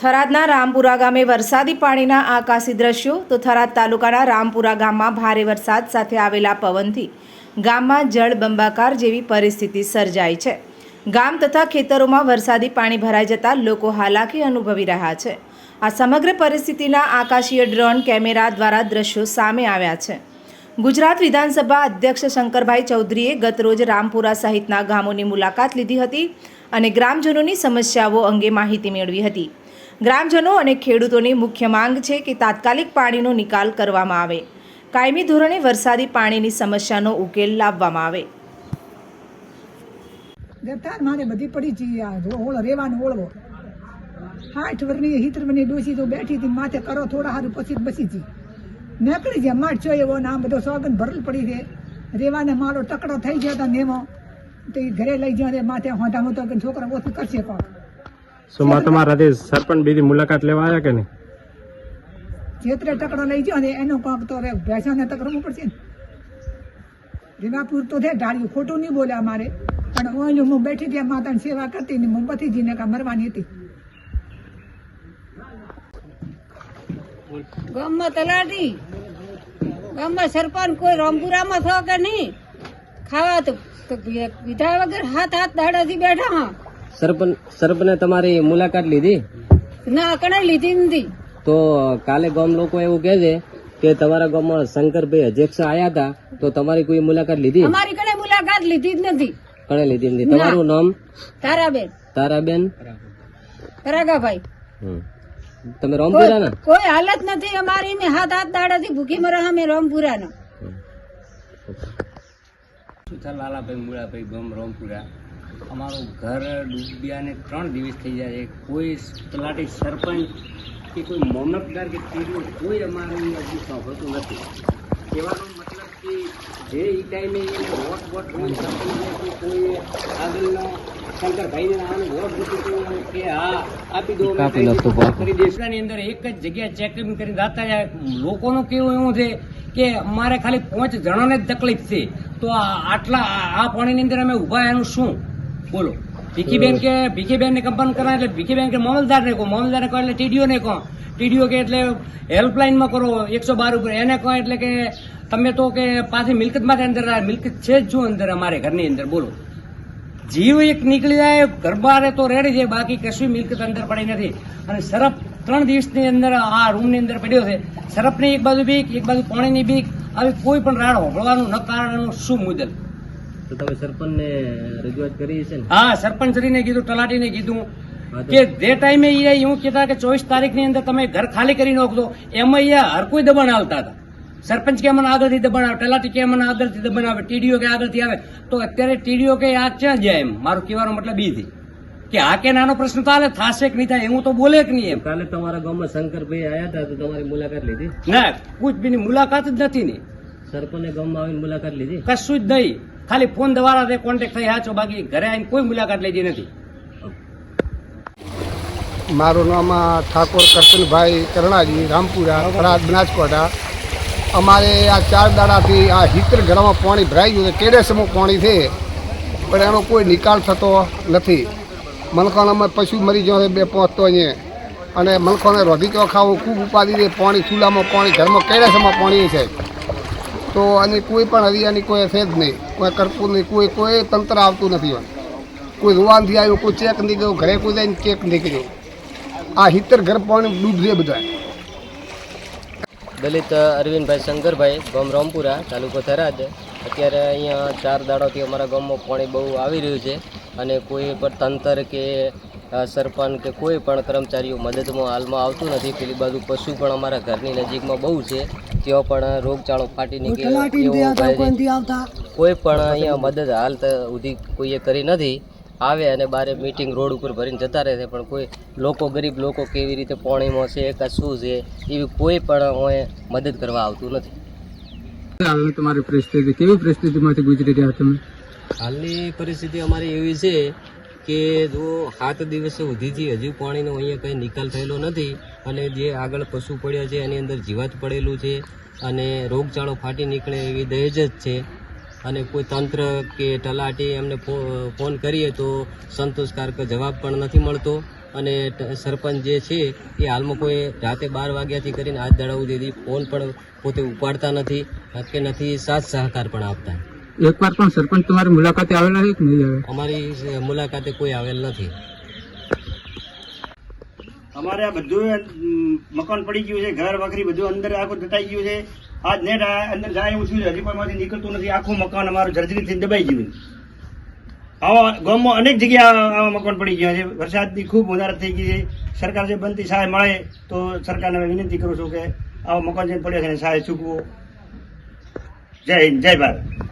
થરાદના રામપુરા ગામે વરસાદી પાણીના આકાશી દ્રશ્યો તો થરાદ તાલુકાના રામપુરા ગામમાં ભારે વરસાદ સાથે આવેલા પવનથી ગામમાં જળબંબાકાર જેવી પરિસ્થિતિ સર્જાઈ છે. ગામ તથા ખેતરોમાં વરસાદી પાણી ભરાઈ જતા લોકો હાલાકી અનુભવી રહ્યા છે. આ સમગ્ર પરિસ્થિતિના આકાશીય ડ્રોન કેમેરા દ્વારા દ્રશ્યો સામે આવ્યા છે. ગુજરાત વિધાનસભા અધ્યક્ષ શંકરભાઈ ચૌધરીએ ગતરોજ રામપુરા સહિતના ગામોની મુલાકાત લીધી હતી અને ગ્રામજનોની સમસ્યાઓ અંગે માહિતી મેળવી હતી. ગ્રામજનો અને ખેડૂતોની મુખ્ય માંગ છે કે તાત્કાલિક પાણીનો નિકાલ કરવામાં આવે. કાયમી ધોરણે વરસાદી પાણીની સમસ્યાનો ઉકેલ લાવવામાં આવે. ગતાર મારે બધી પડી છે ઓળ રેવાનો ઓળવો. હાઠ વરની હિતર વરની ડોસી તો બેઠી હતી, માથે કરો થોડા હારું પછી બસી જી. નીકળી જાય માઠ જોઈએ એવો આમ બધો સોગન ભરલ પડી છે. રેવાને મારો ટકડો થઈ ગયો હતો નેમો. તો એ ઘરે લઈ જાય માથે હોંધામાં તો છોકરા ઓછું કરશે કોક શું માં તમારા તે સરપંચ બીજી મુલાકાત લેવા આવ્યા કે નહીં? જેતરે ટકડો લઈ ગયો ને એનો પાક તો રે ભેંસાને તકડવું પડશે ને. રેવાપુર તો છે ઢાળ્યું ખોટું નહીં બોલે અમારે. પણ ઓલું હું બેઠી ત્યાં માતાની સેવા કરતી ને મોમબત્તી જીને કા મરવાની હતી. ગામમાં તલાટી. ગામમાં સરપંચ કોઈ રામપુરામાં થયો કે નહીં? ખાવા તો વિધા વગર હાથ હાથ દાડાથી બેઠા હા. સરપંચ સરપંચે તમારી મુલાકાત લીધી? ના કણે લીધી નથી. તો કાલે ગામ લોકો એવું કહે છે કે તમારા ગામમાં શંકરભાઈ અધ્યક્ષ આયા હતા તો તમારી કોઈ મુલાકાત લીધી? અમારી કણે મુલાકાત લીધી જ નથી. કણે લીધી નથી. તમારું નામ? તારાબેન. તારાબેન? રાગાભાઈ તમે રામપુરા ના કોઈ હાલત નથી અમારી. ને હાથ હાથ દાડાથી ભૂખી મરા અમે રામપુરાના. ના લાલાભાઈ મુળાભાઈ ગમ રોમપુરા? અમારું ઘર ડૂબ્યાને ત્રણ દિવસ થઈ જાય છે. કોઈ તલાટી સરપંચ કે કોઈ મોમલતદાર કે ટીડીઓ કોઈ અમારું હજી સાંભળતું નથી. કહેવાનો મતલબ કે જે એ ટાઈમે એને વોટ વોટ કોઈ આગળના શંકરભાઈને આને વોટ મૂકી કે હા આપી દો કઈ કરી અંદર એક જ જગ્યા ચેકિંગ કરી જાય. લોકોનું કેવું એવું છે કે અમારે ખાલી પાંચ જણાને જ તકલીફ છે. તો આટલા આ- આ પાણીની અંદર અમે ઊભા એનું શું? બોલો. ભીખીબેન કે ભીખીબેન ને કંપન કરવા એટલે ભીખીબેન કે મામલદાર ને કહો મામલદાર ને કહો એટલે ટીડીઓ ને કહો. ટીડીઓ કે એટલે હેલ્પલાઇનમાં કરો, એકસો બાર ઉપર. એને કહો એટલે કે તમે તો કે પાછી મિલકત માટે અંદર મિલકત છે જ શું અંદર અમારે ઘરની અંદર. બોલો. જીવ એક નીકળી જાય ગરબારે તો રેડી જાય બાકી કશું મિલકત અંદર પડી નથી. અને સરફ ત્રણ દિવસની અંદર આ રૂમની અંદર પડ્યો છે. સરફની એક બાજુ બીક, એક બાજુ પાણીની બીક. આવી કોઈ પણ રાડ હોભળવાનું ન કારણનું શું મુદલ તો તમે સરપંચને રજૂઆત કરી છે ને? હા સરપંચશ્રીને કીધું તલાટીને કીધું કે જે ટાઈમે એ હું કહેતા કે ચોવીસ તારીખની અંદર તમે ઘર ખાલી કરી નાખજો એમાં એ હર કોઈ દબાણ આવતા હતા. સરપંચ કે મને આગળથી દબાણ આવે તલાટી કે મને આગળથી દબાણ આવે ટીડીઓ કે આગળથી આવે તો અત્યારે ટીડીઓ કે આ ક્યાં જાય એમ? મારું કહેવાનો મતલબ એ છે. કે આ કે નાનો પ્રશ્ન તો હાલે થશે કે નહીં થાય એવું તો બોલે કે નહીં એમ. કાલે તમારા ગામમાં શંકરભાઈ આયા હતા તો તમારી મુલાકાત લીધી? ના કુછ બી મુલાકાત જ નથી ને. સરપંચે ગામમાં આવીને મુલાકાત લીધી? કશું જ નહીં. ખાલી ફોન દ્વારા કોન્ટેક્ટ થઈ હાચો બાકી ઘરે આવીને કોઈ મુલાકાત લીધી નથી. મારું નામ ઠાકોર કરશનભાઈ કરણાજી, રામપુરા, થરાદ બનાસકોટા અમારે આ ચાર દાડાથી આ હિતર ઘરમાં પાણી ભરાઈ ગયું છે કેડેસમાં પાણી છે, પણ એનો કોઈ નિકાલ થતો નથી. મલખાણામાં પશુ મરી ગયો છે બે પહોંચતો અહીંયા. અને મલખાને રોધી ચોખાવું ખૂબ ઉપાધી દે પાણી ચૂલામાં, પાણી ઘરમાં કેડેસમાં પાણી છે. તો આની કોઈ પણ હરિયાની કોઈ છે નહીં. કોઈ કરતું નહીં કોઈ કોઈ તંત્ર આવતું નથી કોઈ રૂવાનથી આવ્યું, કોઈ ચેક નહીં ગયું ઘરે કોઈ જઈને ચેક નહીં આ હિતર ઘર પાણી ડૂબશે બધા દલિત અરવિંદભાઈ શંકરભાઈ, ગામ રામપુરા, તાલુકો થરાદ. અત્યારે અહીંયા ચાર દાડોથી અમારા ગામમાં પાણી બહુ આવી રહ્યું છે અને કોઈ પણ તંત્ર કે સરપંચ કે કોઈ પણ કર્મચારીઓ મદદમાં હાલમાં આવતું નથી. પેલી બાજુ પશુ પણ અમારા ઘરની નજીકમાં બહુ છે. ત્યાં પણ રોગચાળો ફાટી નીકળે. કોઈ પણ અહીંયા મદદ હાલ ત- સુધી કોઈએ કરી નથી. આવે અને બારે મીટિંગ રોડ ઉપર ભરીને જતા રહે છે. પણ કોઈ લોકો ગરીબ લોકો કેવી રીતે પોણીમાં છે કે શું છે એવી કોઈ પણ અહીં મદદ કરવા આવતું નથી. હાલની તમારી પરિસ્થિતિ કેવી પરિસ્થિતિમાંથી ગુજરી રહ્યા તમે? હાલની પરિસ્થિતિ અમારી એવી છે કે જો સાત દિવસે સુધીથી હજુ પાણીનો અહીંયા કંઈ નિકાલ થયેલો નથી, અને જે આગળ પશુ પડ્યા છે, એની અંદર જીવાત પડેલું છે, અને રોગચાળો ફાટી નીકળે એવી દહેજ જ છે. અને કોઈ તંત્ર કે તલાટી એમને ફોન કરીએ તો સંતોષકારક જવાબ પણ નથી મળતો. અને સરપંચ જે છે, એ હાલમાં કોઈ રાતે બાર વાગ્યાથી કરીને હાથ ધડાવું દીધી ફોન પણ પોતે ઉપાડતા નથી, કે નથી સાથ સહકાર પણ આપતા. એકવાર પણ સરપંચ તમારી મુલાકાતે આવેલા છે કે નહીં આવે? અમારી મુલાકાતે કોઈ આવેલ નથી. અમારે આ બધું મકાન પડી ગયું છે ઘર વખરી બધું અંદર આખું દટાઈ ગયું છે. આજ નેટ અંદર જાય એવું થયું છે હજી પણ માંથી નીકળતું નથી. આખું મકાન અમારું જર્જરીથી દબાઈ ગયું આવા ગામમાં અનેક જગ્યા આવા મકાન પડી ગયા છે. વરસાદની ખૂબ વધારે થઈ ગઈ છે. સરકાર જે બનતી સહાય મળે તો સરકારને અમે વિનંતી કરું છું કે આવા મકાન જઈને પડ્યા છે એને સહાય ચૂકવો. જય હિન્દ જય ભારત.